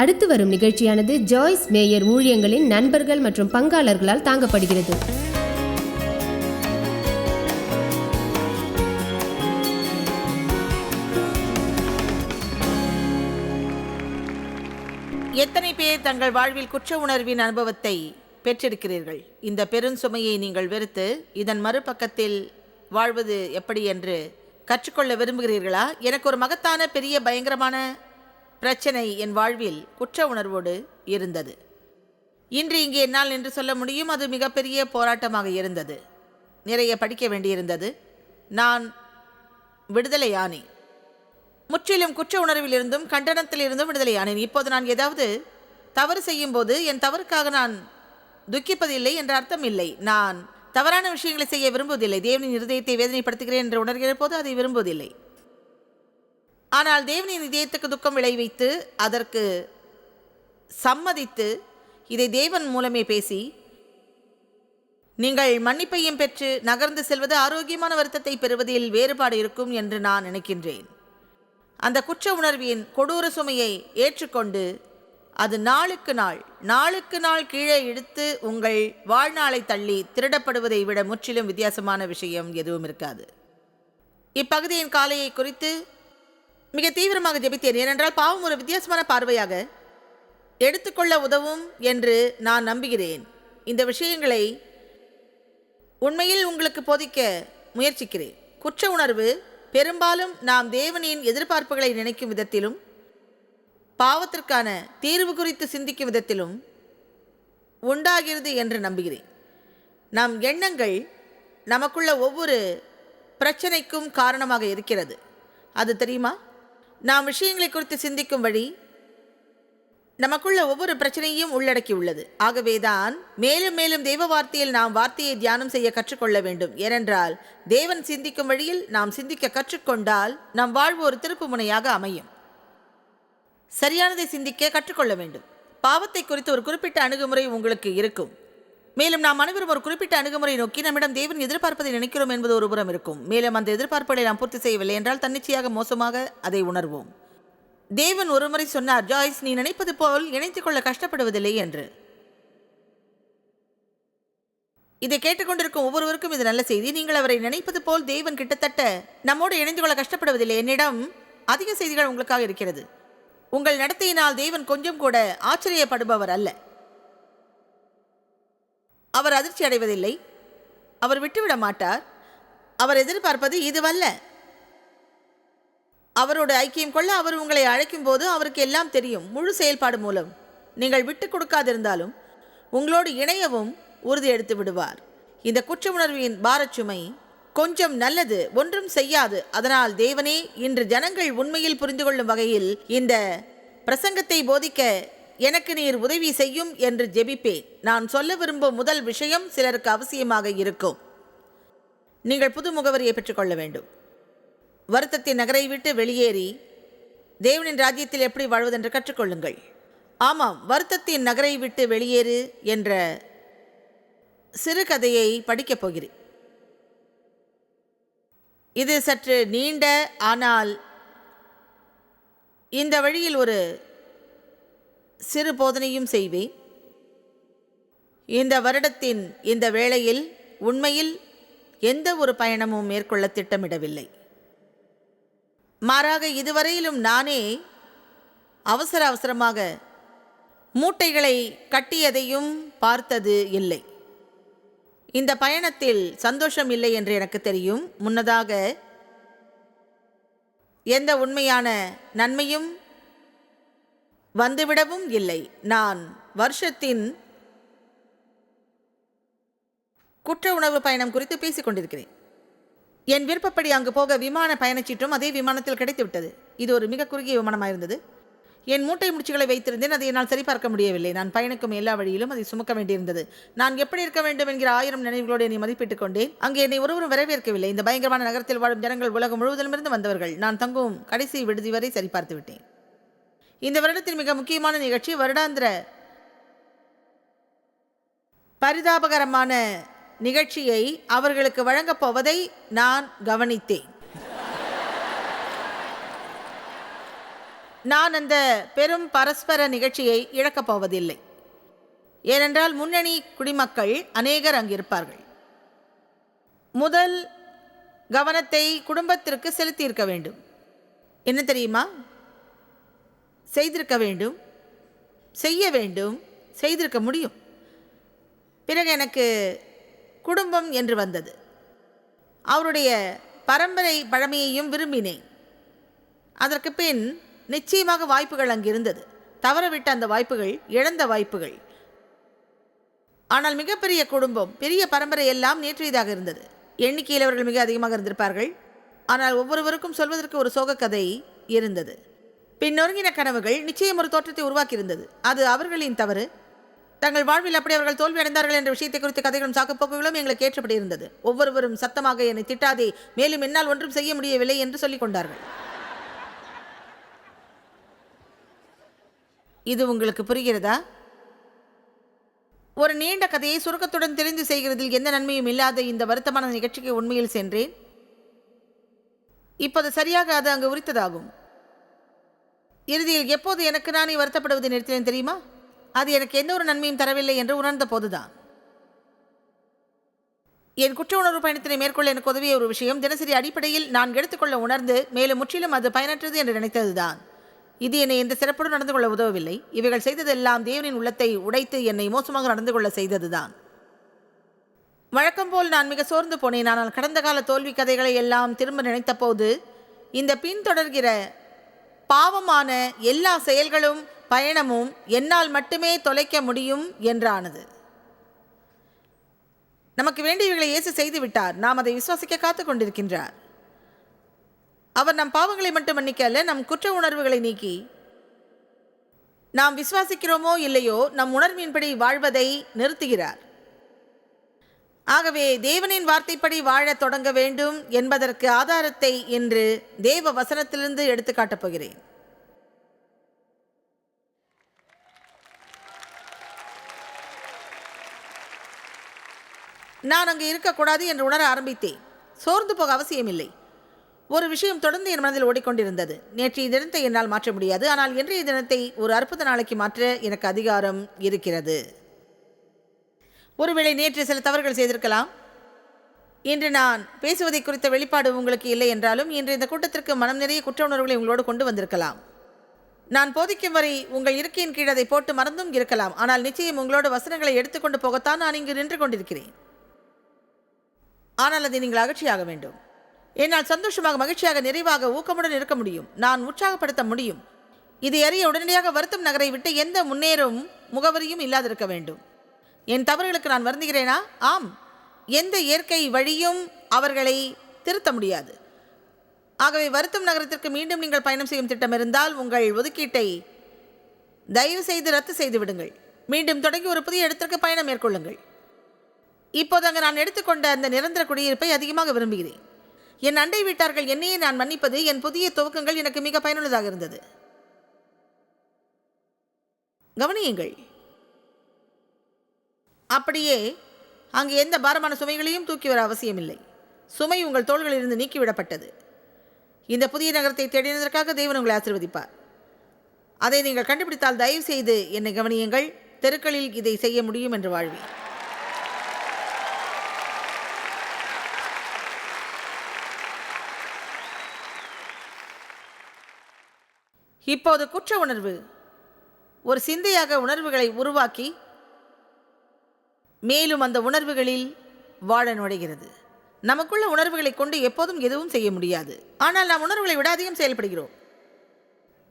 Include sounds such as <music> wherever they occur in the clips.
அடுத்து வரும் நிகழ்ச்சியானது ஜாய்ஸ் மேயர் ஊழியங்களின் நண்பர்கள் மற்றும் பங்காளர்களால் தாங்கப்படுகிறது. எத்தனை பேர் தங்கள் வாழ்வில் குற்ற உணர்வின் அனுபவத்தை பெற்றிருக்கிறீர்கள்? இந்த பெருஞ்சுமையை நீங்கள் வெறுத்து இதன் மறுபக்கத்தில் வாழ்வது எப்படி என்று கற்றுக்கொள்ள விரும்புகிறீர்களா? எனக்கு ஒரு மகத்தான பெரிய பயங்கரமான பிரச்சனை என் வாழ்வில் குற்ற உணர்வோடு இருந்தது. இன்று இங்கே என்னால் என்று சொல்ல முடியும் அது மிகப்பெரிய போராட்டமாக இருந்தது. நிறைய படிக்க வேண்டியிருந்தது. நான் விடுதலையானேன் முற்றிலும் குற்ற உணர்விலிருந்தும் கண்டனத்திலிருந்தும் விடுதலையானேன். இப்போது நான் ஏதாவது தவறு செய்யும்போது என் தவறுக்காக நான் துக்கிப்பதில்லை என்ற அர்த்தம் இல்லை. நான் தவறான விஷயங்களை செய்ய விரும்புவதில்லை. தேவனின் இருதயத்தை வேதனைப்படுத்துகிறேன் என்று உணர்கிற போது அதை விரும்புவதில்லை. ஆனால் தேவனின் இதயத்துக்கு துக்கம் விளைவித்து அதற்கு சம்மதித்து இதை தேவன் மூலமே பேசி நீங்கள் மன்னிப்பையும் பெற்று நகர்ந்து செல்வது ஆரோக்கியமான வருத்தத்தை பெறுவதில் வேறுபாடு இருக்கும் என்று நான் நினைக்கின்றேன். அந்த குற்ற உணர்வின் கொடூர சுமையை ஏற்றுக்கொண்டு அது நாளுக்கு நாள் நாளுக்கு நாள் கீழே இழுத்து உங்கள் வாழ்நாளை தள்ளி திருடப்படுவதை விட முற்றிலும் வித்தியாசமான விஷயம் எதுவும் இருக்காது. இப்பகுதியின் காலையை குறித்து மிக தீவிரமாக ஜெபித்தேன். ஏனென்றால் பாவம் ஒரு வித்தியாசமான பார்வையாக எடுத்துக்கொள்ள உதவும் என்று நான் நம்புகிறேன். இந்த விஷயங்களை உண்மையில் உங்களுக்கு போதிக்க முயற்சிக்கிறேன். குற்ற உணர்வு பெரும்பாலும் நாம் தேவனின் எதிர்பார்ப்புகளை நினைக்கும் விதத்திலும் பாவத்திற்கான தீர்வு குறித்து சிந்திக்கும் விதத்திலும் உண்டாகிறது என்று நம்புகிறேன். நம் எண்ணங்கள் நமக்குள்ள ஒவ்வொரு பிரச்சனைக்கும் காரணமாக இருக்கிறது. அது தெரியுமா? நாம் விஷயங்களை குறித்து சிந்திக்கும் வழி நமக்குள்ள ஒவ்வொரு பிரச்சனையும் உள்ளடக்கியுள்ளது. ஆகவேதான் மேலும் மேலும் தெய்வ வார்த்தையில் நாம் வார்த்தையை தியானம் செய்ய கற்றுக்கொள்ள வேண்டும். ஏனென்றால் தேவன் சிந்திக்கும் வழியில் நாம் சிந்திக்க கற்றுக்கொண்டால் நம் வாழ்வு ஒரு திருப்பு முனையாக அமையும். சரியானதை சிந்திக்க கற்றுக்கொள்ள வேண்டும். பாவத்தை குறித்து ஒரு குறிப்பிட்ட அணுகுமுறை உங்களுக்கு இருக்கும். மேலும் நாம் அனைவரும் ஒரு குறிப்பிட்ட அணுகுமுறை நோக்கி நம்மிடம் தேவன் எதிர்பார்ப்பதை நினைக்கிறோம் என்பது ஒரு புறம் இருக்கும். மேலும் அந்த எதிர்பார்ப்புகளை நாம் பூர்த்தி செய்யவில்லை என்றால் தன்னிச்சையாக மோசமாக அதை உணர்வோம். தேவன் ஒருமுறை சொன்னார் ஜாய்ஸ் நீ நினைப்பது போல் இணைத்துக் கொள்ள கஷ்டப்படுவதில்லை என்று. இதை கேட்டுக்கொண்டிருக்கும் ஒவ்வொருவருக்கும் இது நல்ல செய்தி. நீங்கள் அவரை நினைப்பது போல் தேவன் கிட்டத்தட்ட நம்மோடு இணைந்து கொள்ள கஷ்டப்படுவதில்லை. என்னிடம் அதிக செய்திகள் உங்களுக்காக இருக்கிறது. உங்கள் நடத்தையினால் தேவன் கொஞ்சம் கூட ஆச்சரியப்படுபவர் அல்ல. அவர் அதிர்ச்சி அடைவதில்லை. அவர் விட்டுவிட மாட்டார். அவர் எதிர்பார்ப்பது இதுவல்ல. அவரோடு ஐக்கியம் கொள்ள அவர் உங்களை அழைக்கும் போது அவருக்கு எல்லாம் தெரியும் முழு செயல்பாடு மூலம். நீங்கள் விட்டு கொடுக்காதிருந்தாலும் உங்களோடு இணையவும் உறுதி எடுத்து விடுவார். இந்த குற்ற உணர்வின் பாரச்சுமை கொஞ்சம் நல்லது ஒன்றும் செய்யாது. அதனால் தேவனே இன்று ஜனங்கள் உண்மையில் புரிந்து கொள்ளும் வகையில் இந்த பிரசங்கத்தை போதிக்க எனக்கு நீர் உதவி செய்யும் என்று ஜெபிப்பேன். நான் சொல்ல விரும்பும் முதல் விஷயம் சிலருக்கு அவசியமாக இருக்கும். நீங்கள் புது முகவரியை பெற்றுக்கொள்ள வேண்டும். வருத்தத்தின் நகரை விட்டு வெளியேறி தேவனின் ராஜ்யத்தில் எப்படி வாழ்வதென்று கற்றுக்கொள்ளுங்கள். ஆமாம் வருத்தத்தின் நகரை விட்டு வெளியேறு என்ற சிறுகதையை படிக்கப் போகிறேன். இது சற்று நீண்ட ஆனால் இந்த வழியில் ஒரு சிறு போதனையும் செய்வேன். இந்த வருடத்தின் இந்த வேளையில் உண்மையில் எந்த ஒரு பயணமும் மேற்கொள்ள திட்டமிடவில்லை. மாறாக இதுவரையிலும் நானே அவசர அவசரமாக மூட்டைகளை கட்டியதையும் பார்த்தது இல்லை. இந்த பயணத்தில் சந்தோஷம் இல்லை என்று எனக்கு தெரியும். முன்னதாக எந்த உண்மையான நன்மையும் வந்துவிடவும் இல்லை. நான் வருஷத்தின் குற்ற உணவு பயணம் குறித்து பேசிக் கொண்டிருக்கிறேன். என் விருப்பப்படி அங்கு போக விமான பயணச்சீட்டும் அதே விமானத்தில் கிடைத்துவிட்டது. இது ஒரு மிக குறுகிய விமானமாயிருந்தது என் மூட்டை முடிச்சுகளை வைத்திருந்தேன். அதை என்னால் சரிபார்க்க முடியவில்லை. நான் பயணிக்கும் எல்லா வழியிலும் அதை சுமக்க வேண்டியிருந்தது. நான் எப்படி இருக்க வேண்டும் என்கிற ஆயிரம் நினைவுகளோடு என்னை மதிப்பிட்டுக் கொண்டேன். அங்கே என்னை ஒருவரும் வரவேற்கவில்லை. இந்த பயங்கரமான நகரத்தில் வாழும் ஜனங்கள் உலகம் முழுவதிலுமிருந்து வந்தவர்கள். நான் தங்கும் கடைசி விடுதி வரை சரிபார்த்து விட்டேன். இந்த வருடத்தின் மிக முக்கியமான நிகழ்ச்சி வருடாந்திர பரிதாபகரமான நிகழ்ச்சியை அவர்களுக்கு வழங்கப் போவதை நான் கவனித்தேன். நான் அந்த பெரும் பரஸ்பர நிகழ்ச்சியை இழக்கப் போவதில்லை. ஏனென்றால் முன்னணி குடிமக்கள் அநேகர் அங்கிருப்பார்கள். முதல் கவனத்தை குடும்பத்திற்கு செலுத்தியிருக்க வேண்டும். என்ன தெரியுமா? செய்திருக்க வேண்டும் செய்ய வேண்டும் செய்திருக்க முடியும். பிறகு எனக்கு குடும்பம் என்று வந்தது. அவருடைய பரம்பரை பழமையையும் விரும்பினேன். அதற்கு பின் நிச்சயமாக வாய்ப்புகள் அங்கிருந்தது தவறவிட்ட அந்த வாய்ப்புகள் இழந்த வாய்ப்புகள். ஆனால் மிகப்பெரிய குடும்பம் பெரிய பரம்பரை எல்லாம் நேற்றையதாக இருந்தது. எண்ணிக்கையில் அவர்கள் மிக அதிகமாக இருந்திருப்பார்கள். ஆனால் ஒவ்வொருவருக்கும் சொல்வதற்கு ஒரு சோக கதை இருந்தது. பின்னொருங்கின கனவுகள் நிச்சயம் ஒரு தோற்றத்தை உருவாக்கியிருந்தது. அது அவர்களின் தவறு. தங்கள் வாழ்வில் அப்படி அவர்கள் தோல்வி அடைந்தார்கள் என்ற விஷயத்தை குறித்து கதைகளும் சாக்குப்போக்குகளும் எங்களுக்கு ஏற்றப்படி இருந்தது. ஒவ்வொருவரும் சத்தமாக என்னை திட்டாதே மேலும் என்னால் ஒன்றும் செய்ய முடியவில்லை என்று சொல்லிக் கொண்டார்கள். இது உங்களுக்கு புரிகிறதா? ஒரு நீண்ட கதையை சுருக்கத்துடன் தெரிந்து செய்கிறதில் எந்த நன்மையும் இல்லாத இந்த வருத்தமான நிகழ்ச்சிக்கு உண்மையில் சென்றேன். இப்போது சரியாக அது அங்கு உரித்ததாகும். இறுதியில் எப்போது எனக்கு நானே வருத்தப்படுவதை நிறுத்தினேன் தெரியுமா? அது எனக்கு எந்த ஒரு நன்மையும் தரவில்லை என்று உணர்ந்த போதுதான். என் குற்ற உணர்வு பயணத்தினை மேற்கொள்ள எனக்கு உதவிய ஒரு விஷயம் தினசரி அடிப்படையில் நான் எடுத்துக்கொள்ள உணர்ந்து மேலும் முற்றிலும் அது பயனற்றது என்று நினைத்ததுதான். இது என்னை எந்த சிறப்புடன் நடந்து கொள்ள உதவவில்லை. இவைகள் செய்ததெல்லாம் தேவனின் உள்ளத்தை உடைத்து என்னை மோசமாக நடந்து கொள்ள செய்ததுதான். வழக்கம் போல் நான் மிக சோர்ந்து போனேன் ஆனால் கடந்த கால தோல்வி கதைகளை எல்லாம் திரும்ப நினைத்தபோது இந்த பின்தொடர்கிற பாவமான எல்லா செயல்களும் பயணமும் என்னால் மட்டுமே தொலைக்க முடியும் என்றானது. நமக்கு வேண்டியவர்களை இயேசு செய்து விட்டார். நாம் அதை விசுவாசிக்க காத்து கொண்டிருக்கின்றார். அவர் நம் பாவங்களை மட்டும் மன்னிக்க நம் குற்ற உணர்வுகளை நீக்கி நாம் விசுவாசிக்கிறோமோ இல்லையோ நம் உணர்வின்படி வாழ்வதை நிறுத்துகிறார். ஆகவே தேவனின் வார்த்தைப்படி வாழத் தொடங்க வேண்டும் என்பதற்கு ஆதாரத்தை இன்று தேவ வசனத்திலிருந்து எடுத்து காட்டப் போகிறேன். நான் அங்கு இருக்கக்கூடாது என்று உணர ஆரம்பித்தேன். சோர்ந்து போக அவசியமில்லை. ஒரு விஷயம் தொடர்ந்து என் மனதில் ஓடிக்கொண்டிருந்தது. நேற்றைய தினத்தை என்னால் மாற்ற முடியாது. ஆனால் இன்றைய தினத்தை ஒரு அற்புத நாளைக்கு மாற்ற எனக்கு அதிகாரம் இருக்கிறது. ஒருவேளை நேற்று சில தவறுகள் செய்திருக்கலாம். இன்று நான் பேசுவதை குறித்த வெளிப்பாடு உங்களுக்கு இல்லை என்றாலும் இன்று இந்த கூட்டத்திற்கு மனம் நிறைய குற்ற உணர்வுகளை உங்களோடு கொண்டு வந்திருக்கலாம். நான் போதிக்கும் வரை உங்கள் இருக்கையின் கீழ் அதை போட்டு மறந்தும் இருக்கலாம். ஆனால் நிச்சயம் உங்களோட வசனங்களை எடுத்துக்கொண்டு போகத்தான் நான் இங்கு நின்று கொண்டிருக்கிறேன். ஆனால் அதை நீங்கள் அகற்றியாக வேண்டும். என்னால் சந்தோஷமாக மகிழ்ச்சியாக நிறைவாக ஊக்கமுடன் இருக்க முடியும். நான் உற்சாகப்படுத்த முடியும். இதை அறிய உடனடியாக வருத்தம் நகரை விட்டு எந்த முன்னேறும் முகவரியும் இல்லாதிருக்க வேண்டும். என் தவறுகளுக்கு நான் வருந்துகிறேனா? ஆம். எந்த இயற்கை வழியும் அவர்களை திருத்த முடியாது. ஆகவே வருத்தம் நகரத்திற்கு மீண்டும் நீங்கள் பயணம் செய்யும் திட்டம் இருந்தால் உங்கள் ஒதுக்கீட்டை தயவு செய்து ரத்து செய்து விடுங்கள். மீண்டும் தொடங்கி ஒரு புதிய இடத்திற்கு பயணம் மேற்கொள்ளுங்கள். இப்போது அங்கு நான் எடுத்துக்கொண்ட அந்த நிரந்தர குடியிருப்பை அதிகமாக விரும்புகிறேன். என் அண்டை வீட்டார்கள் என்னையே நான் மன்னிப்பது என் புதிய துவக்கங்கள் எனக்கு மிக பயனுள்ளதாக இருந்தது. கவனியுங்கள். அப்படியே அங்கு எந்த பாரமான சுமைகளையும் தூக்கி வர அவசியமில்லை. சுமை உங்கள் தோள்களிலிருந்து நீக்கிவிடப்பட்டது. இந்த புதிய நகரத்தை தேடினதற்காக தேவன் உங்களை ஆசிர்வதிப்பார். அதை நீங்கள் கண்டுபிடித்தால் தயவு செய்து என்னை கவனியுங்கள். தெருக்களில் இதை செய்ய முடியும் என்று வாழ்வேன். இப்போது குற்ற உணர்வு. ஒரு சிந்தையாக உணர்வுகளை உருவாக்கி மேலும் அந்த உணர்வுகளில் வாழ நுழைகிறது. நமக்குள்ள உணர்வுகளை கொண்டு எப்போதும் எதுவும் செய்ய முடியாது. ஆனால் நாம் உணர்வுகளை விட அதிகம் செயல்படுகிறோம்.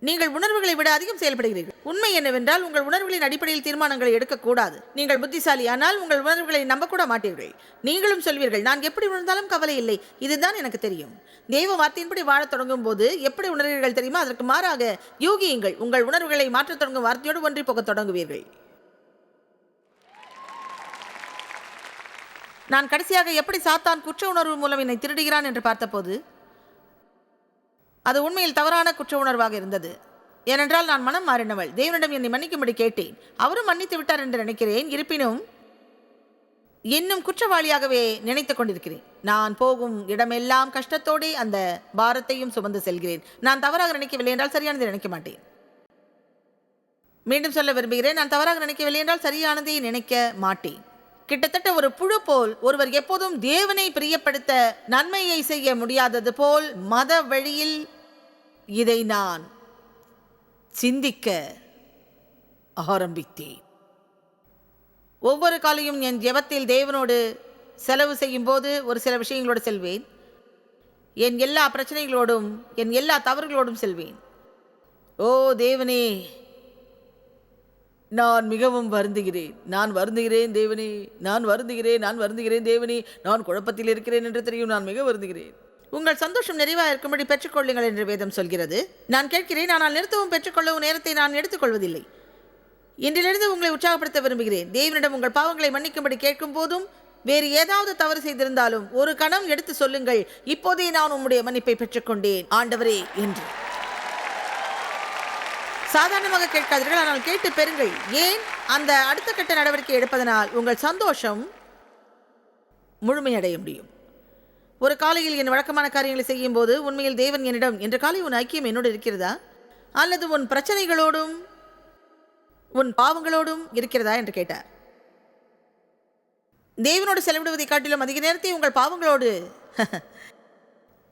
நீங்கள் உணர்வுகளை விட அதிகம் செயல்படுகிறீர்கள். உண்மை என்னவென்றால் உங்கள் உணர்வுகளின் அடிப்படையில் தீர்மானங்களை எடுக்கக்கூடாது நீங்கள் புத்திசாலி ஆனால் உங்கள் உணர்வுகளை நம்பக்கூட மாட்டீர்கள். நீங்களும் சொல்வீர்கள் நான் எப்படி உணர்ந்தாலும் கவலை இல்லை. இதுதான் எனக்கு தெரியும். தெய்வ வார்த்தையின்படி வாழத் தொடங்கும் போது எப்படி உணர்வீர்கள் தெரியுமா? அதற்கு மாறாக யூகியுங்கள் உங்கள் உணர்வுகளை மாற்றத் தொடங்கும் வார்த்தையோடு ஒன்றி போகத் தொடங்குவீர்கள். நான் கடைசியாக எப்படி சாத்தான் குற்ற உணர்வு மூலம் என்னை திருடுகிறான் என்று பார்த்தபோது அது உண்மையில் தவறான குற்ற உணர்வாக இருந்தது. ஏனென்றால் நான் மனம் மாறினவள். தேவனிடம் என்னை மன்னிக்கும்படி கேட்டேன். அவரும் மன்னித்து விட்டார் என்று நினைக்கிறேன். இருப்பினும் இன்னும் குற்றவாளியாகவே நினைத்து கொண்டிருக்கிறேன். நான் போகும் இடமெல்லாம் கஷ்டத்தோடே அந்த பாரத்தையும் சுமந்து செல்கிறேன். நான் தவறாக நினைக்கவில்லை என்றால் சரியானதை நினைக்க மாட்டேன். மீண்டும் சொல்ல விரும்புகிறேன். நான் தவறாக நினைக்கவில்லை என்றால் சரியானதை நினைக்க மாட்டேன். கிட்டத்தட்ட ஒரு புழு போல் ஒருவர் எப்போதும் தேவனை பிரியப்படுத்த நன்மையை செய்ய முடியாதது போல் மத வழியில் இதை நான் சிந்திக்க ஆரம்பித்தேன். ஒவ்வொரு காலையும் என் ஜெபத்தில் தேவனோடு செலவு செய்யும் போது ஒரு சில விஷயங்களோடு செல்வேன். என் எல்லா பிரச்சனைகளோடும் என் எல்லா தவறுகளோடும் செல்வேன். ஓ தேவனே நான் மிகவும் வருந்துகிறேன். நான் வருந்துகிறேன் தேவனே. நான் வருந்துகிறேன் நான் வருந்துகிறேன் தேவனே. நான் குழப்பத்தில் இருக்கிறேன் என்று தெரியும். நான் மிக வருந்துகிறேன். உங்கள் சந்தோஷம் நிறைவாக இருக்கும்படி பெற்றுக்கொள்ளுங்கள் என்று வேதம் சொல்கிறது. நான் கேட்கிறேன் ஆனால் நிறுத்தவும் பெற்றுக்கொள்ளவும் நேரத்தை நான் எடுத்துக்கொள்வதில்லை. இன்றிலிருந்து உங்களை உற்சாகப்படுத்த விரும்புகிறேன். தேவனிடம் உங்கள் பாவங்களை மன்னிக்கும்படி கேட்கும் போதும் வேறு ஏதாவது தவறு செய்திருந்தாலும் ஒரு கணம் எடுத்து சொல்லுங்கள். இப்போதே நான் உம்முடைய மன்னிப்பை பெற்றுக்கொண்டேன். ஆண்டவரே என்று. சாதாரணமாக கேட்காதீர்கள் ஆனால் கேட்டு பெறுங்கள். ஏன் அந்த அடுத்த கட்ட நடவடிக்கை எடுப்பதனால் உங்கள் சந்தோஷம் முழுமையடைய முடியும். ஒரு காலையில் என் வழக்கமான காரியங்களை செய்யும் போது உண்மையில் தேவன் என்னிடம் என்ற காலை உன் ஐக்கியம் என்னோடு இருக்கிறதா? அல்லது உன் பிரச்சனைகளோடும் உன் பாவங்களோடும் இருக்கிறதா? என்று கேட்டார். தேவனோடு செலவிடுவதை காட்டிலும் அதிக நேரத்தை உங்கள் பாவங்களோடு <laughs>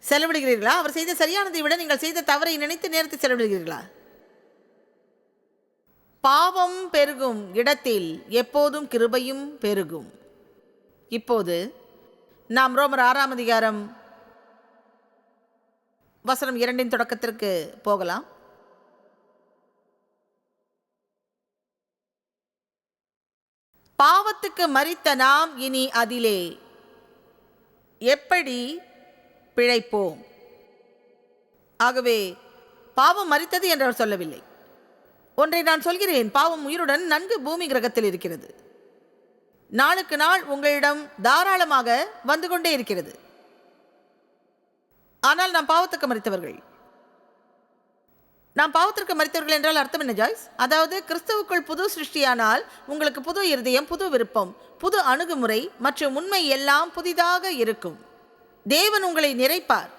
செலவிடுகிறீர்களா? அவர் செய்த சரியானதை விட நீங்கள் செய்த தவறை நினைத்து நேரத்தை செலவிடுகிறீர்களா? பாவம் பெருகும் இடத்தில் எப்போதும் கிருபையும் பெருகும். இப்போது நாம் ரோமர் ஆறாம் அதிகாரம் வசனம் இரண்டின் தொடக்கத்திற்கு போகலாம். பாவத்துக்கு மறித்த நாம் இனி அதிலே எப்படி பிழைப்போம்? ஆகவே பாவம் மறித்தது என்று அவர் சொல்லவில்லை. ஒன்றை நான் சொல்கிறேன். பாவம் உயிருடன் நன்கு பூமி கிரகத்தில் இருக்கிறது. நாளுக்கு நாள் உங்களிடம் தாராளமாக வந்து கொண்டே இருக்கிறது. ஆனால் நாம் பாவத்துக்கு மறித்தவர்கள். நாம் பாவத்திற்கு மறித்தவர்கள் என்றால் அர்த்தம் என்ன ஜாய்ஸ்? அதாவது கிறிஸ்துவுக்குள் புது சிருஷ்டியானால் உங்களுக்கு புது இருதயம் புது விருப்பம் புது அணுகுமுறை மற்றும் உண்மை எல்லாம் புதிதாக இருக்கும். தேவன் உங்களை நிறைப்பார்.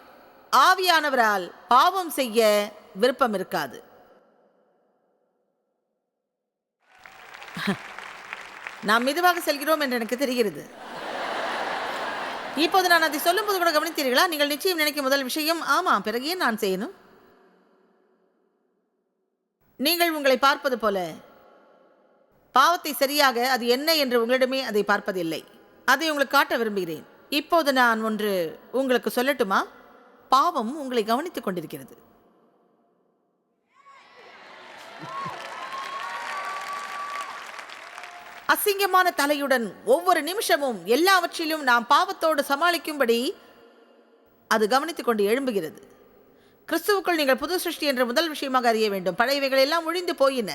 ஆவியானவரால் பாவம் செய்ய விருப்பம் இருக்காது. <laughs> நாம் மெதுவாக செல்கிறோம் என்று எனக்கு தெரிகிறது. இப்போது நான் அதை சொல்லும்போது கூட கவனித்தீர்களா? நீங்கள் நிச்சயம் நினைக்கும் முதல் விஷயம் ஆமாம் பிறகு ஏன் நான் செய்யணும்? நீங்கள் உங்களை பார்ப்பது போல பாவத்தை சரியாக அது என்ன என்று உங்களிடமே அதை பார்ப்பதில்லை. அதை உங்களுக்கு காட்ட விரும்புகிறேன். இப்போது நான் ஒன்று உங்களுக்கு சொல்லட்டுமா? பாவம் உங்களை கவனித்துக் கொண்டிருக்கிறது. அசிங்கமான தலையுடன் ஒவ்வொரு நிமிஷமும் எல்லாவற்றிலும் நாம் பாவத்தோடு சமாளிக்கும்படி அது கவனித்துக் கொண்டு எழும்புகிறது. கிறிஸ்துவுக்குள் நீங்கள் புது சிருஷ்டி என்ற முதல் விஷயமாக அறிய வேண்டும். பழையவைகள் எல்லாம் ஒழிந்து போயின.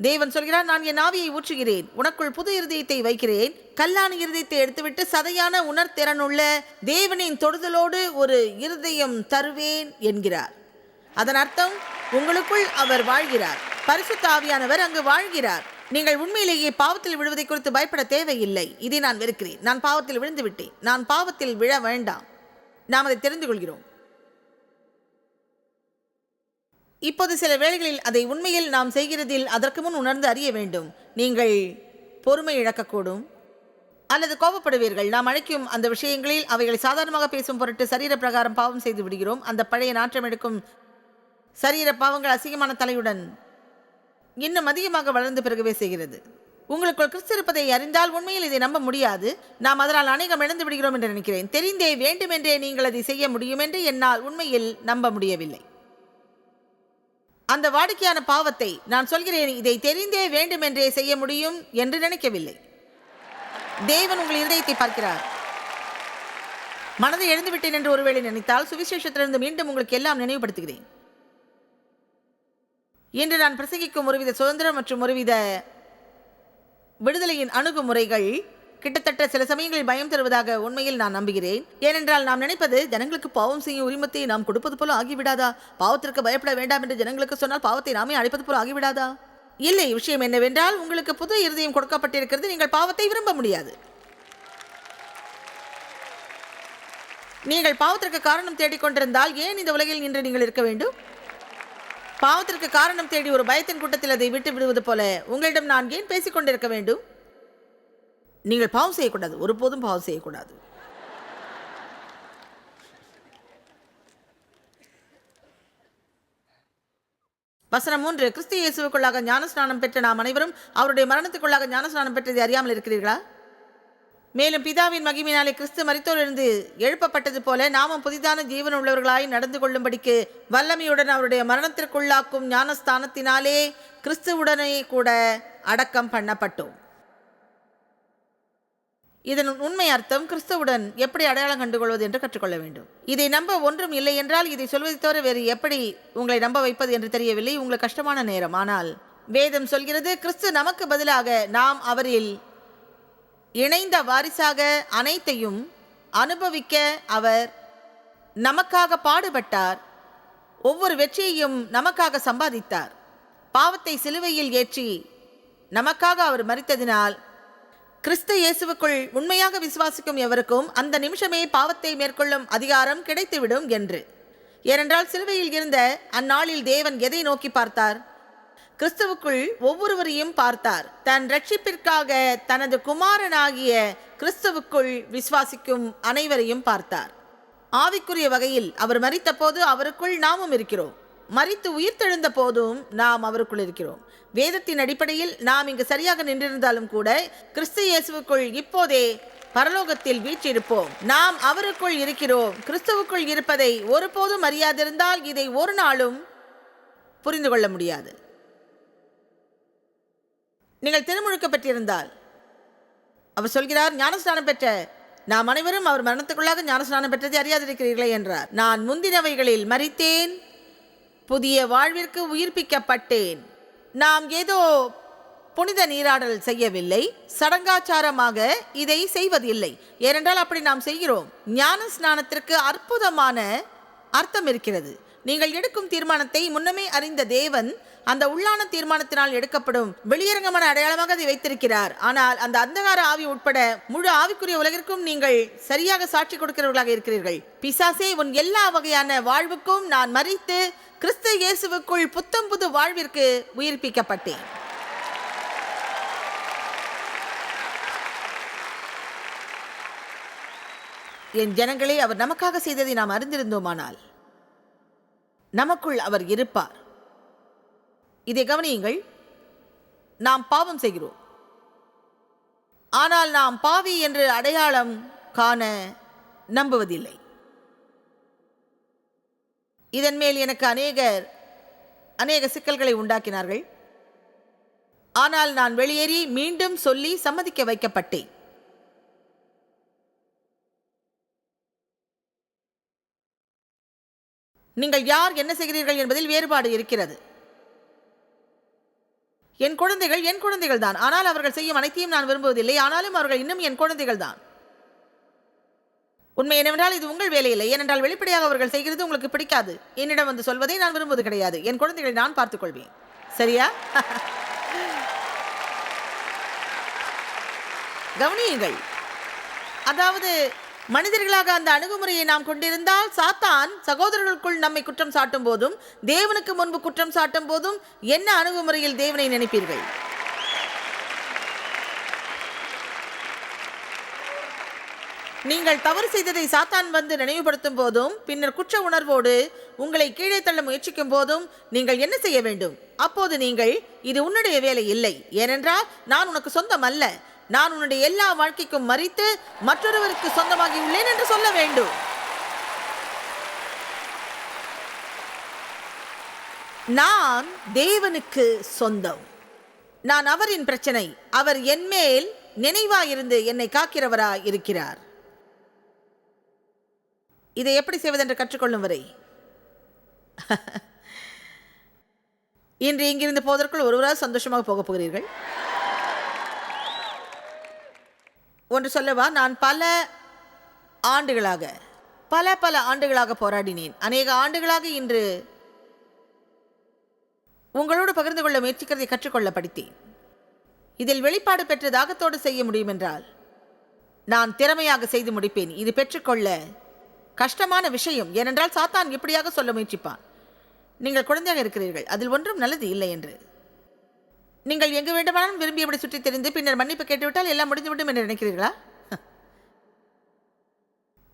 தேவன் சொல்கிறார் நான் என் ஆவியை ஊற்றுகிறேன். உனக்குள் புது இருதயத்தை வைக்கிறேன். கல்லான இருதயத்தை எடுத்துவிட்டு சதையான உணர்திறனுள்ள தேவனின் தொடுதலோடு ஒரு இருதயம் தருவேன் என்கிறார். அதன் அர்த்தம் உங்களுக்குள் அவர் வாழ்கிறார். பரிசுத்த ஆவியானவர் அங்கு வாழ்கிறார். நீங்கள் உண்மையிலேயே பாவத்தில் விழுவதை குறித்து பயப்பட தேவையில்லை. இதை நான் வெறுக்கிறேன். நான் பாவத்தில் விழுந்து விட்டேன். நான் பாவத்தில் விழ வேண்டாம். நாம் அதை தெரிந்து கொள்கிறோம். இப்போது சில வேளைகளில் அதை உண்மையில் நாம் செய்கிறதில் அதற்கு முன் உணர்ந்து அறிய வேண்டும். நீங்கள் பொறுமை இழக்கக்கூடும். அல்லது கோபப்படுவீர்கள். நாம் அழைக்கும் அந்த விஷயங்களில் அவைகளை சாதாரணமாக பேசும் பொருட்டு சரீர பிரகாரம் பாவம் செய்து விடுகிறோம். அந்த பழைய நாற்றம் எடுக்கும் சரீர பாவங்கள் அசிங்கமான தலையுடன் இன்னும் அதிகமாக வளர்ந்து பிறகுவே செய்கிறது. உங்களுக்குள் கிறிஸ்து இருப்பதை அறிந்தால் உண்மையில் இதை நம்ப முடியாது. நாம் அதனால் அநேகம் இழந்து விடுகிறோம் என்று நினைக்கிறேன். தெரிந்தே வேண்டுமென்றே நீங்கள் அதை செய்ய முடியும் என்று என்னால் உண்மையில் நம்ப முடியவில்லை. அந்த வாடிக்கையான பாவத்தை நான் சொல்கிறேன் இதை தெரிந்தே வேண்டுமென்றே செய்ய முடியும் என்று நினைக்கவில்லை. தேவன் உங்கள் இருதயத்தை பார்க்கிறார். மனதை எழுந்துவிட்டேன் என்று ஒருவேளை நினைத்தால் சுவிசேஷத்திலிருந்து மீண்டும் உங்களுக்கு எல்லாம் நினைவுபடுத்துகிறேன். இன்று நான் பிரசங்கிக்கும் ஒருவித சுதந்திரம் மற்றும் ஒருவித விடுதலையின் அணுகுமுறைகள் கிட்டத்தட்ட சில சமயங்களில் பயம் தருவதாக உண்மையில் நான் நம்புகிறேன். ஏனென்றால் நாம் நினைப்பது ஜனங்களுக்கு பாவம் செய்யும் உரிமத்தை நாம் கொடுப்பது போல ஆகிவிடாதா? பாவத்திற்கு பயப்பட வேண்டாம் என்று ஜனங்களுக்கு சொன்னால் பாவத்தை நாமே அழைப்பது போல ஆகிவிடாதா? இல்லை விஷயம் என்னவென்றால் உங்களுக்கு புது இருதயம் கொடுக்கப்பட்டிருக்கிறது நீங்கள் பாவத்தை விரும்ப முடியாது. நீங்கள் பாவத்திற்கு காரணம் தேடிக்கொண்டிருந்தால் ஏன் இந்த உலகில் இன்று நீங்கள் இருக்க வேண்டும்? பாவத்திற்கு காரணம் தேடி ஒரு பயத்தின் கூட்டத்தில் அதை விட்டு விடுவது போல உங்களிடம் நான் ஏன் பேசிக் கொண்டிருக்க வேண்டும்? நீங்கள் பாவம் செய்யக்கூடாது. ஒருபோதும் பாவம் செய்யக்கூடாது. வசனம் மூன்று கிறிஸ்து இயேசுவுக்குள்ளாக ஞானஸ்நானம் பெற்ற நாம் அனைவரும் அவருடைய மரணத்துக்குள்ளாக ஞானஸ்நானம் பெற்றதை அறியாமல் இருக்கிறீர்களா? மேலும் பிதாவின் மகிமினாலே கிறிஸ்து மறித்தோரிலிருந்து எழுப்பப்பட்டது போல நாமும் புதிதான ஜீவன் உள்ளவர்களாய் நடந்து கொள்ளும்படிக்கு வல்லமையுடன் அவருடைய மரணத்திற்குள்ளாக்கும் ஞானஸ்தானத்தினாலே கிறிஸ்துவுடனே கூட அடக்கம் பண்ணப்பட்டோம். இதன் உண்மை அர்த்தம் கிறிஸ்துவுடன் எப்படி அடையாளம் கண்டுகொள்வது என்று கற்றுக்கொள்ள வேண்டும். இதை நம்ப ஒன்றும் இல்லை என்றால் இதை சொல்வதை தவிர வேறு எப்படி உங்களை நம்ப வைப்பது என்று தெரியவில்லை. உங்களுக்கு கஷ்டமான நேரம். ஆனால் வேதம் சொல்கிறது கிறிஸ்து நமக்கு பதிலாக நாம் அவரில் இணைந்த வாரிசாக அனைத்தையும் அனுபவிக்க அவர் நமக்காக பாடுபட்டார். ஒவ்வொரு வெற்றியையும் நமக்காக சம்பாதித்தார். பாவத்தை சிலுவையில் ஏற்றி நமக்காக அவர் மறித்ததினால் கிறிஸ்து இயேசுவுக்குள் உண்மையாக விசுவாசிக்கும் எவருக்கும் அந்த நிமிஷமே பாவத்தை மேற்கொள்ளும் அதிகாரம் கிடைத்துவிடும் என்று. ஏனென்றால் சிலுவையில் இருந்த அந்நாளில் தேவன் எதை நோக்கி பார்த்தார்? கிறிஸ்துவுக்குள் ஒவ்வொருவரையும் பார்த்தார். தன் ரட்சிப்பிற்காக தனது குமாரனாகிய கிறிஸ்துவுக்குள் விசுவாசிக்கும் அனைவரையும் பார்த்தார். ஆவிக்குரிய வகையில் அவர் மரித்தபோது அவருக்குள் நாமும் இருக்கிறோம். மறித்து உயிர்த்தெழுந்த போதும் நாம் அவருக்குள் இருக்கிறோம். வேதத்தின் அடிப்படையில் நாம் இங்கு சரியாக நின்றிருந்தாலும் கூட கிறிஸ்து இயேசுவுக்குள் இப்போதே பரலோகத்தில் வீற்றிருப்போம் நாம் அவருக்குள் இருக்கிறோம். கிறிஸ்துவுக்குள் இருப்பதை ஒருபோதும் அறியாதிருந்தால் இதை ஒரு நாளும் புரிந்து கொள்ள முடியாது. நீங்கள் திருமுழுக்க பெற்றிருந்தால். அவர் சொல்கிறார் ஞானஸ்நானம் பெற்ற நாம் அனைவரும் அவர் மரணத்துக்குள்ளாக ஞானஸ்நானம் பெற்றதை அறியாதிருக்கிறீர்களே என்றார். நான் முந்தினவைகளில் மறித்தேன் புதிய வாழ்விற்கு உயிர்ப்பிக்கப்பட்டேன். நாம் ஏதோ புனித நீராடல் செய்யவில்லை சடங்காச்சாரமாக இதை செய்வதில்லை. ஏனென்றால் அப்படி நாம் செய்கிறோம். ஞான ஸ்நானத்திற்கு அற்புதமான அர்த்தம் இருக்கிறது. நீங்கள் எடுக்கும் தீர்மானத்தை முன்னமே அறிந்த தேவன் அந்த உள்ளான தீர்மானத்தினால் எடுக்கப்படும் வெளியரங்கமான அடையாளமாக அதை வைத்திருக்கிறார். ஆனால் அந்த அந்தகார ஆவி உட்பட முழு ஆவிக்குரிய உலகிற்கும் நீங்கள் சரியாக சாட்சி கொடுக்கிறவர்களாக இருக்கிறீர்கள். பிசாசே உன் எல்லா வகையான வாழ்வுக்கும் நான் மறித்து கிறிஸ்து இயேசுவுக்குள் புத்தம் புது வாழ்விற்கு உயிர்ப்பிக்கப்பட்டேன். என் ஜனங்களே அவர் நமக்காக செய்ததை நாம் அறிந்திருந்தோமானால் நமக்குள் அவர் இருப்பார். இதை கவனியுங்கள். நாம் பாவம் செய்கிறோம். ஆனால் நாம் பாவி என்று அடையாளம் காண நம்புவதில்லை. இதன் மேல் எனக்கு அநேகர் அநேக சிக்கல்களை உண்டாக்கினார்கள். ஆனால் நான் வெளியேறி மீண்டும் சொல்லி சம்மதிக்க வைக்கப்பட்டேன். நீங்கள் யார் என்ன செய்கிறீர்கள் என்பதில் வேறுபாடு இருக்கிறது. என் குழந்தைகள் என் குழந்தைகள் தான். ஆனால் அவர்கள் செய்யும் அனைத்தையும் நான் விரும்புவதில்லை. ஆனாலும் அவர்கள் இன்னும் என் குழந்தைகள் தான். உண்மை என்னவென்றால் இது உங்கள் வேலை இல்லை ஏனென்றால் வெளிப்படையாக அவர்கள் செய்கிறது உங்களுக்கு பிடிக்காது. என்னிடம் வந்து சொல்வதை நான் விரும்புவது கிடையாது. என் குழந்தைகளை நான் பார்த்துக் கொள்வேன். சரியா? கவனியுங்கள். அதாவது மனிதர்களாக அந்த அணுகுமுறையை நாம் கொண்டிருந்தால் சாத்தான் சகோதரர்களுக்குள் நம்மை குற்றம் சாட்டும் போதும் தேவனுக்கு முன்பு குற்றம் சாட்டும் போதும் என்ன அணுகுமுறையில் தேவனை நினைப்பீர்கள்? நீங்கள் தவறு செய்ததை சாத்தான் வந்து நினைவுபடுத்தும் போதும் பின்னர் குற்ற உணர்வோடு உங்களை கீழே தள்ள முயற்சிக்கும் போதும் நீங்கள் என்ன செய்ய வேண்டும்? அப்போது நீங்கள் இது உன்னுடைய வேலை இல்லை ஏனென்றால் நான் உனக்கு சொந்தம் அல்ல நான் உன்னுடைய எல்லா வாழ்க்கைக்கும் மறித்து மற்றொருவருக்கு சொந்தமாகி உள்ளேன் என்று சொல்ல வேண்டும். நான் தேவனுக்கு சொந்தம். நான் அவரின் பிரச்சனை அவர் என்மேல் நினைவாயிருந்து என்னை காக்கிறவராய் இருக்கிறார். இதை எப்படி செய்வதென்று கற்றுக்கொள்ளும் வரை? <laughs> இன்று இங்கிருந்து போவதற்குள் ஒருவராக சந்தோஷமாக போகப் போகிறீர்கள்? ஒன்று சொல்லவா நான் பல ஆண்டுகளாக பல பல ஆண்டுகளாக போராடினேன். அநேக ஆண்டுகளாக இன்று உங்களோடு பகிர்ந்து கொள்ள முயற்சிக்கிறதை கற்றுக்கொள்ள படித்தேன். இதில் வெளிப்பாடு பெற்று தாகத்தோடு செய்ய முடியும் என்றால் நான் திறமையாக செய்து முடிப்பேன். இது பெற்றுக்கொள்ள கஷ்டமான விஷயம். ஏனென்றால் சாத்தான் இப்படியாக சொல்ல முயற்சிப்பான். நீங்கள் குழந்தையாக இருக்கிறீர்கள். அதில் ஒன்றும் நல்லது இல்லை என்று. நீங்கள் எங்கு வேண்டுமானாலும் விரும்பியபடி சுற்றித் தெரிந்து பின்னர் மன்னிப்பு கேட்டுவிட்டால் எல்லாம் முடிந்துவிடும் என்று நினைக்கிறீர்களா?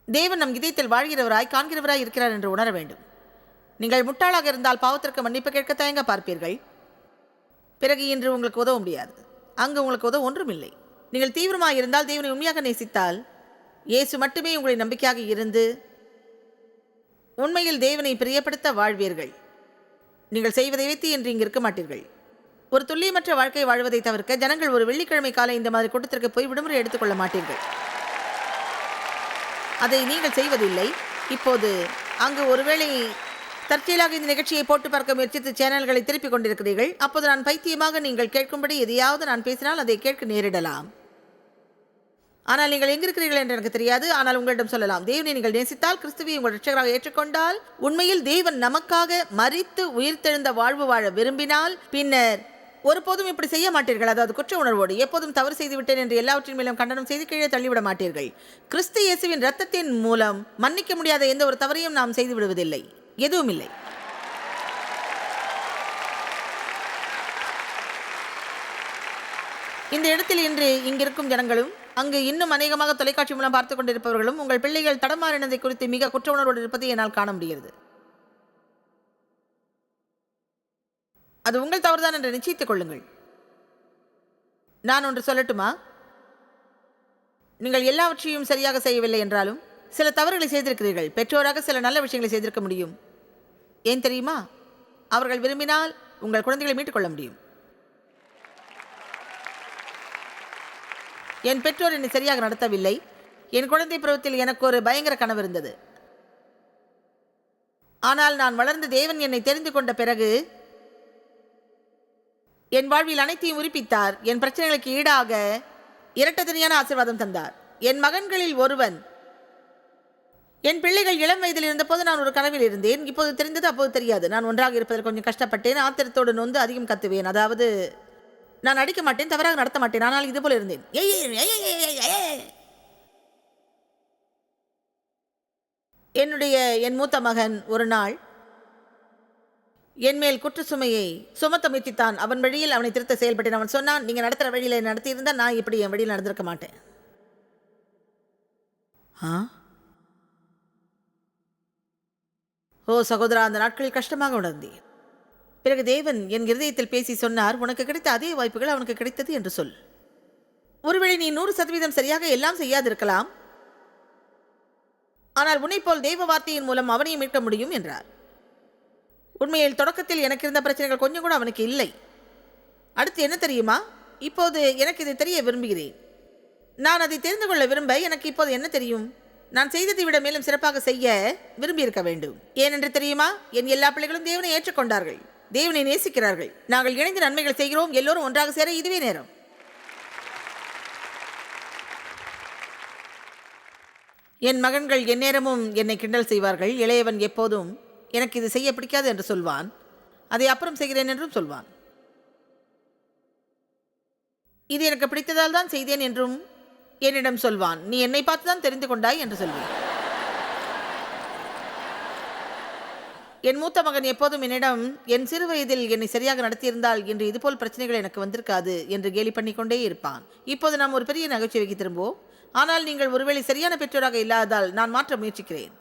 தேவன் நம் இதயத்தில் வாழ்கிறவராய் காண்கிறவராய் இருக்கிறார் என்று உணர வேண்டும். நீங்கள் முட்டாளாக இருந்தால் பாவத்திற்கு மன்னிப்பு கேட்க தயங்க பார்ப்பீர்கள். பிறகு இன்று உங்களுக்கு உதவ முடியாது. அங்கு உங்களுக்கு உதவ ஒன்றும் இல்லை நீங்கள் தீவிரமாக இருந்தால் தேவனை உண்மையாக நேசித்தால் இயேசு மட்டுமே உங்களை நம்பிக்கையாக இருந்து உண்மையில் தேவனை பிரியப்படுத்த வாழ்வீர்கள். நீங்கள் செய்வதை வைத்து என்று இங்கு இருக்க மாட்டீர்கள். ஒரு துல்லியமற்ற வாழ்க்கை வாழ்வதை தவிர்க்க ஜனங்கள் ஒரு வெள்ளிக்கிழமை காலை இந்த மாதிரி கூட்டத்திற்கு போய் விடுமுறை எடுத்துக்கொள்ள மாட்டீர்கள். அதை நீங்கள் செய்வதில்லை. இப்போது அங்கு ஒருவேளை தற்செயலாக இந்த நிகழ்ச்சியை போட்டு பார்க்க முயற்சித்து சேனல்களை திருப்பிக் கொண்டிருக்கிறீர்கள். அப்போது நான் பைத்தியமாக நீங்கள் கேட்கும்படி எதையாவது நான் பேசினால் அதை கேட்க நேரிடலாம். ஆனால் நீங்கள் எங்கிருக்கிறீர்கள் என்று எனக்கு தெரியாது. ஆனால் உங்களிடம் சொல்லலாம். தேவனை நீங்கள் நேசித்தால் கிறிஸ்துவை உங்கள் ரட்சகராக ஏற்றுக்கொண்டால் உண்மையில் தேவன் நமக்காக மறித்து உயிர்த்தெழுந்த வாழ்வு வாழ விரும்பினால் பின்னர் ஒருபோதும் இப்படி செய்ய மாட்டீர்கள். அதாவது குற்ற உணர்வோடு எப்போதும் தவறு செய்துவிட்டேன் என்று எல்லாவற்றின் மேலும் கண்டனம் செய்து கீழே தள்ளிவிட மாட்டீர்கள். கிறிஸ்து இயேசுவின் ரத்தத்தின் மூலம் மன்னிக்க முடியாத எந்த ஒரு தவறையும் நாம் செய்து விடுவதில்லை. எதுவும் இல்லை. இந்த இடத்தில் இன்று இங்கிருக்கும் ஜனங்களும் அங்கு இன்னும் அநேகமாக தொலைக்காட்சி மூலம் பார்த்து கொண்டிருப்பவர்களும் உங்கள் பிள்ளைகள் தடமாறினதை குறித்து மிக குற்ற உணர்வோடு இருப்பதை என்னால் காண முடிகிறது. அது உங்கள் தவறுதான் என்று நிச்சயித்துக் கொள்ளுங்கள். நான் ஒன்று சொல்லட்டுமா? நீங்கள் எல்லாவற்றையும் சரியாக செய்யவில்லை என்றாலும் சில தவறுகளை செய்திருக்கிறீர்கள் பெற்றோராக சில நல்ல விஷயங்களை செய்திருக்க முடியும். ஏன் தெரியுமா? அவர்கள் விரும்பினால் உங்கள் குழந்தைகளை மீட்டுக்கொள்ள முடியும். என் பெற்றோர் என்னை சரியாக நடத்தவில்லை. என் குழந்தை பருவத்தில் எனக்கு ஒரு பயங்கர கனவு இருந்தது. ஆனால் நான் வளர்ந்த தேவன் என்னை தெரிந்து கொண்ட பிறகு என் வாழ்வில் அனைத்தையும் உரிப்பித்தார். என் பிரச்சனைகளுக்கு ஈடாக இரட்டத்தனியான ஆசீர்வாதம் தந்தார். என் மகன்களில் ஒருவன். என் பிள்ளைகள் இளம் வயதில் இருந்தபோது நான் ஒரு கனவில் இருந்தேன். இப்போது தெரிந்தது அப்போது தெரியாது. நான் ஒன்றாக இருப்பதில் கொஞ்சம் கஷ்டப்பட்டேன். ஆத்திரத்தோடு நொந்து அதிகம் கத்துவேன். அதாவது நான் அடிக்க மாட்டேன் தவறாக நடத்த மாட்டேன். ஆனால் இது போல இருந்தேன். என்னுடைய என் மூத்த மகன் ஒரு நாள் என் மேல் சுமத்த முயற்சித்தான். அவன் வழியில் அவனை திருத்த செயல்பட்டேன். அவன் சொன்னான் நீங்க நடத்துகிற வழியில் நடத்தியிருந்தா நான் இப்படி என் வழியில் நடந்திருக்க மாட்டேன். ஆ? ஓ சகோதரா அந்த நாட்களில் கஷ்டமாக உணர்ந்தேன் பிறகு தேவன் என் இருதயத்தில் பேசி சொன்னார் உனக்கு கிடைத்த அதே வாய்ப்புகள் அவனுக்கு கிடைத்தது என்று சொல். ஒருவேளை நீ நூறு சதவீதம் சரியாக எல்லாம் செய்யாதிருக்கலாம். ஆனால் உன்னைப்போல் தெய்வ வார்த்தையின் மூலம் அவனையும் மீட்க முடியும் என்றார். உண்மையில் தொடக்கத்தில் எனக்கு இருந்த பிரச்சனைகள் கொஞ்சம் கூட அவனுக்கு இல்லை. அடுத்து என்ன தெரியுமா? இப்போது எனக்கு இதை தெரிய விரும்புகிறேன். நான் அதை தெரிந்து கொள்ள விரும்ப எனக்கு இப்போது என்ன தெரியும்? நான் செய்ததை விட மேலும் சிறப்பாக செய்ய விரும்பியிருக்க வேண்டும். ஏனென்று தெரியுமா? என் எல்லா பிள்ளைகளும் தேவனை ஏற்றுக்கொண்டார்கள். தேவனை நேசிக்கிறார்கள். நாங்கள் இணைந்து நன்மைகள் செய்கிறோம். எல்லோரும் ஒன்றாக சேர இதுவே நேரம். என் மகன்கள் எந்நேரமும் என்னை கிண்டல் செய்வார்கள். இளையவன் எப்போதும் எனக்கு இது செய்ய பிடிக்காது என்று சொல்வான். அதை அப்புறம் செய்கிறேன் என்றும் சொல்வான். இது எனக்கு பிடித்ததால் தான் செய்தேன் என்றும் என்னிடம் சொல்வான். நீ என்னை பார்த்து தான் தெரிந்து கொண்டாய் என்று சொல்வேன். என் மூத்த மகன் எப்போதும் என்னிடம் என் சிறு வயதில் என்னை சரியாக நடத்தியிருந்தால் இன்று இதுபோல் பிரச்சனைகள் எனக்கு வந்திருக்காது என்று கேலி பண்ணிக்கொண்டே இருப்பான். இப்போது நாம் ஒரு பெரிய நகைச்சுவைக்கு திரும்புவோம் ஆனால் நீங்கள் ஒருவேளை சரியான பெற்றோராக இல்லாததால் நான் மாற்ற முயற்சிக்கிறேன்.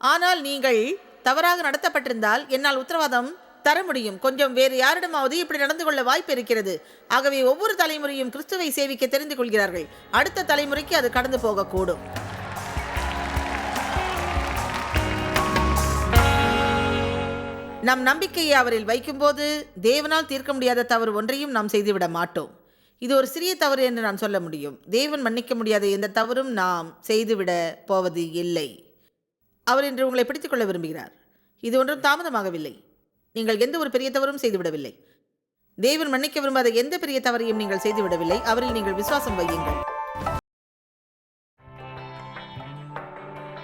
ஆனால் நீங்கள் தவறாக நடத்தப்பட்டிருந்தால் என்னால் உத்தரவாதம் தர முடியும். கொஞ்சம் வேறு யாரிடமாவது இப்படி நடந்து கொள்ள வாய்ப்பு இருக்கிறது. ஆகவே ஒவ்வொரு தலைமுறையும் கிறிஸ்துவை சேவிக்க தெரிந்து கொள்கிறார்கள். அடுத்த தலைமுறைக்கு அது கடந்து போகக்கூடும். நம் நம்பிக்கையை அவரில் வைக்கும்போது தேவனால் தீர்க்க முடியாத தவறு ஒன்றையும் நாம் செய்துவிட மாட்டோம். இது ஒரு சிறிய தவறு என்று நான் சொல்ல முடியும். தேவன் மன்னிக்க முடியாத எந்த தவறும் நாம் செய்துவிட போவது இல்லை. அவர் இன்று உங்களை பிடித்துக் கொள்ள விரும்புகிறார். இது ஒன்றும் தாமதமாகவில்லை. நீங்கள் எந்த ஒரு பெரிய தவறும் செய்துவிடவில்லை. தேவன் மன்னிக்க விரும்பாத எந்த பெரிய தவறையும் நீங்கள் செய்துவிடவில்லை. அவரில் நீங்கள் விசுவாசம் வையுங்கள்.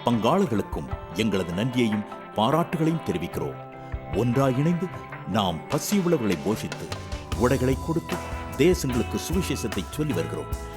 பங்காளர்களுக்கும் எங்களது நன்றியையும் பாராட்டுகளையும் தெரிவிக்கிறோம். ஒன்றாய் இணைந்து நாம் பசியுள்ளவர்களை போஷித்து உடைகளை கொடுத்து தேசங்களுக்கு சுவிசேஷத்தை சொல்லி வருகிறோம்.